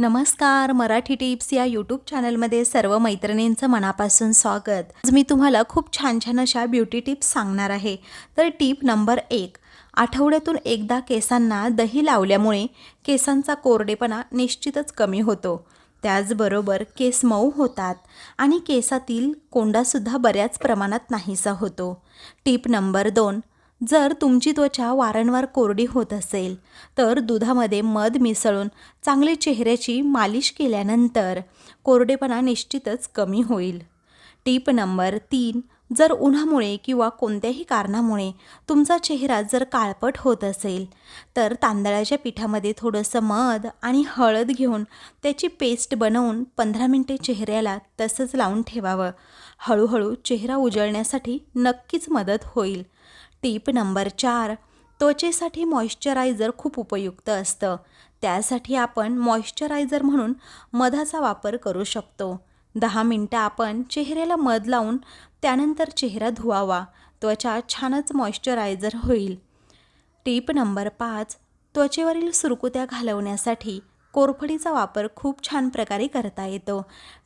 नमस्कार मराठी टिप्स या यूट्यूब चॅनलमध्ये सर्व मैत्रिणींचं मनापासून स्वागत. आज मी तुम्हाला खूप छान छान अशा ब्युटी टिप्स सांगणार आहे. तर टीप नंबर एक आठवड्यातून एकदा केसांना दही लावल्यामुळे केसांचा कोरडेपणा निश्चितच कमी होतो. त्याचबरोबर केस मऊ होतात आणि केसातील कोंडासुद्धा बऱ्याच प्रमाणात नाहीसा होतो. टीप नंबर दोन जर तुमची त्वचा वारंवार कोरडी होत असेल तर दुधामध्ये मध मिसळून चांगले चेहऱ्याची मालिश केल्यानंतर कोरडेपणा निश्चितच कमी होईल. टीप नंबर तीन जर उन्हामुळे किंवा कोणत्याही कारणामुळे तुमचा चेहरा जर काळपट होत असेल तर तांदळाच्या पिठामध्ये थोडंसं मध आणि हळद घेऊन त्याची पेस्ट बनवून पंधरा मिनटे चेहऱ्याला तसंच लावून ठेवावं. हळूहळू चेहरा उजळण्यासाठी नक्कीच मदत होईल. टीप नंबर चार त्वचेसाठी मॉइश्चरायझर खूप उपयुक्त असतं. त्यासाठी आपण मॉइश्चरायझर म्हणून मधाचा वापर करू शकतो. दहा मिनटं आपण चेहऱ्याला मध लावून त्यानंतर चेहरा धुवावा. त्वचा छानच मॉइश्चरायझर होईल. टीप नंबर पाच त्वचेवरील सुरकुत्या घालवण्यासाठी कोरफडीचा वापर खूप छान प्रकारे करता येतो.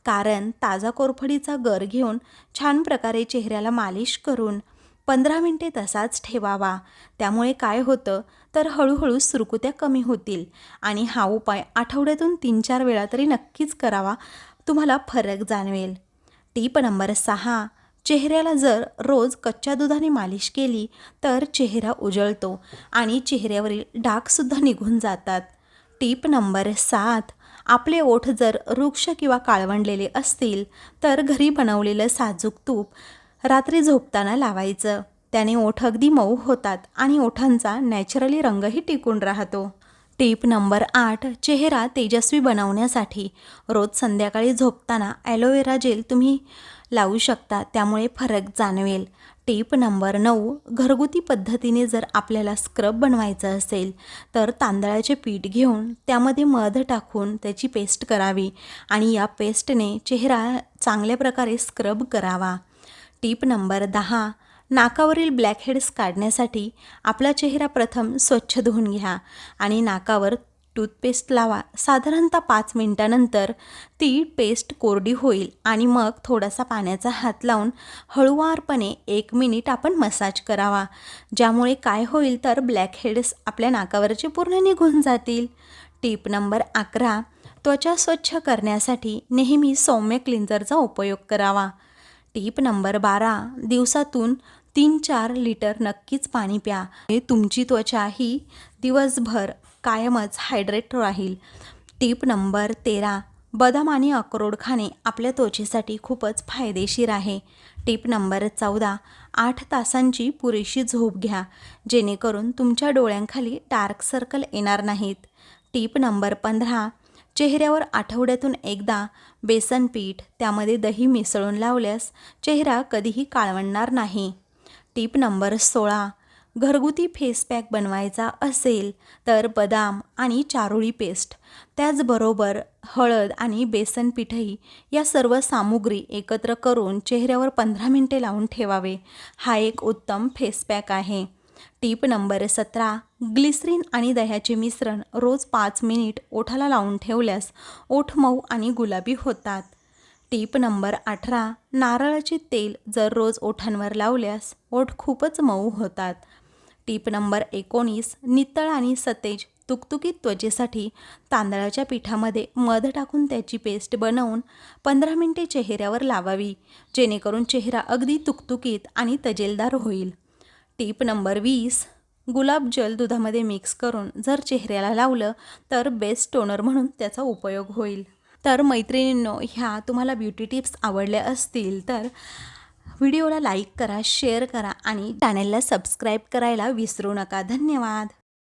कारण ताजा कोरफडीचा गर घेऊन छान प्रकारे चेहऱ्याला मालिश करून पंधरा मिनटे तसाच ठेवावा. त्यामुळे काय होतं तर हळूहळू सुरकुत्या कमी होतील. आणि हा उपाय आठवड्यातून तीन चार वेळा तरी नक्कीच करावा तुम्हाला फरक जाणवेल. टीप नंबर सहा चेहऱ्याला जर रोज कच्च्या दुधाने मालिश केली तर चेहरा उजळतो आणि चेहऱ्यावरील डागसुद्धा निघून जातात. टीप नंबर सात आपले ओठ जर वृक्ष किंवा काळवंडलेले असतील तर घरी बनवलेलं साजूक तूप रात्री झोपताना लावायचं. त्याने ओठ अगदी मऊ होतात आणि ओठांचा नॅचरली रंगही टिकून राहतो. टीप नंबर आठ चेहरा तेजस्वी बनवण्यासाठी. रोज संध्याकाळी झोपताना ॲलोवेरा जेल तुम्ही लावू शकता त्यामुळे फरक जाणवेल. टीप नंबर नऊ घरगुती पद्धतीने जर आपल्याला स्क्रब बनवायचं असेल तर तांदळाचे पीठ घेऊन त्यामध्ये मध टाकून त्याची पेस्ट करावी आणि या पेस्टने चेहरा चांगल्या प्रकारे स्क्रब करावा. टीप नंबर दहा. नाकावरील ब्लॅकहेड्स काढण्यासाठी आपला चेहरा प्रथम स्वच्छ धुवून घ्या आणि नाकावर टूथपेस्ट लावा. साधारणतः पाच मिनटानंतर ती पेस्ट कोरडी होईल आणि मग थोडासा पाण्याचा हात लावून हळुवारपणे एक मिनिट आपण मसाज करावा. ज्यामुळे काय होईल तर ब्लॅकहेड्स आपल्या नाकावरचे पूर्ण निघून जातील. टीप नंबर अकरा. त्वचा स्वच्छ करण्यासाठी नेहमी सौम्य क्लिन्झरचा उपयोग करावा. टीप नंबर बारा. दिवसातून तीन चार लिटर नक्कीच पाणी प्या. हे तुमची त्वचा ही दिवसभर कायमच हायड्रेट राहील. टीप नंबर तेरा. बदाम आणि अक्रोड खाणे आपल्या त्वचेसाठी खूपच फायदेशीर आहे. टीप नंबर चौदा. आठ तासांची पुरेशी झोप घ्या. जेणेकरून तुमच्या डोळ्यांखाली डार्क सर्कल येणार नाहीत. टीप नंबर पंधरा. चेहऱ्यावर आठवड्यातून एकदा बेसन पीठ त्यामध्ये दही मिसळून लावल्यास चेहरा कधीही काळवणणार नाही. टीप नंबर सोळा. घरगुती फेस पॅक बनवायचा असेल तर बदाम आणि चारोळी पेस्ट. त्याचबरोबर हळद आणि बेसन पीठही या सर्व सामुग्री एकत्र करून चेहऱ्यावर पंधरा मिनटे लावून ठेवावे. हा एक उत्तम फेस पॅक आहे. टीप नंबर सतरा ग्लिसरीन आणि दह्याचे मिश्रण रोज पाच मिनिट ओठाला लावून ठेवल्यास ओठ मऊ आणि गुलाबी होतात. टीप नंबर अठरा नारळाचे तेल जर रोज ओठांवर लावल्यास ओठ खूपच मऊ होतात. टीप नंबर एकोणीस नितळ आणि सतेज तुकतुकीत त्वचेसाठी तांदळाच्या पिठामध्ये मध टाकून त्याची पेस्ट बनवून पंधरा मिनटे चेहऱ्यावर लावावी जेणेकरून चेहरा अगदी तुकतुकीत आणि तजेलदार होईल. टीप नंबर वीस गुलाब जल दुधामध्ये मिक्स करून जर चेहऱ्याला लावलं तर बेस्ट टोनर म्हणून त्याचा उपयोग होईल. तर मैत्रिणींनो ह्या तुम्हाला ब्युटी टिप्स आवडल्या असतील तर व्हिडिओला लाईक करा शेअर करा आणि चॅनेलला सबस्क्राईब करायला विसरू नका. धन्यवाद.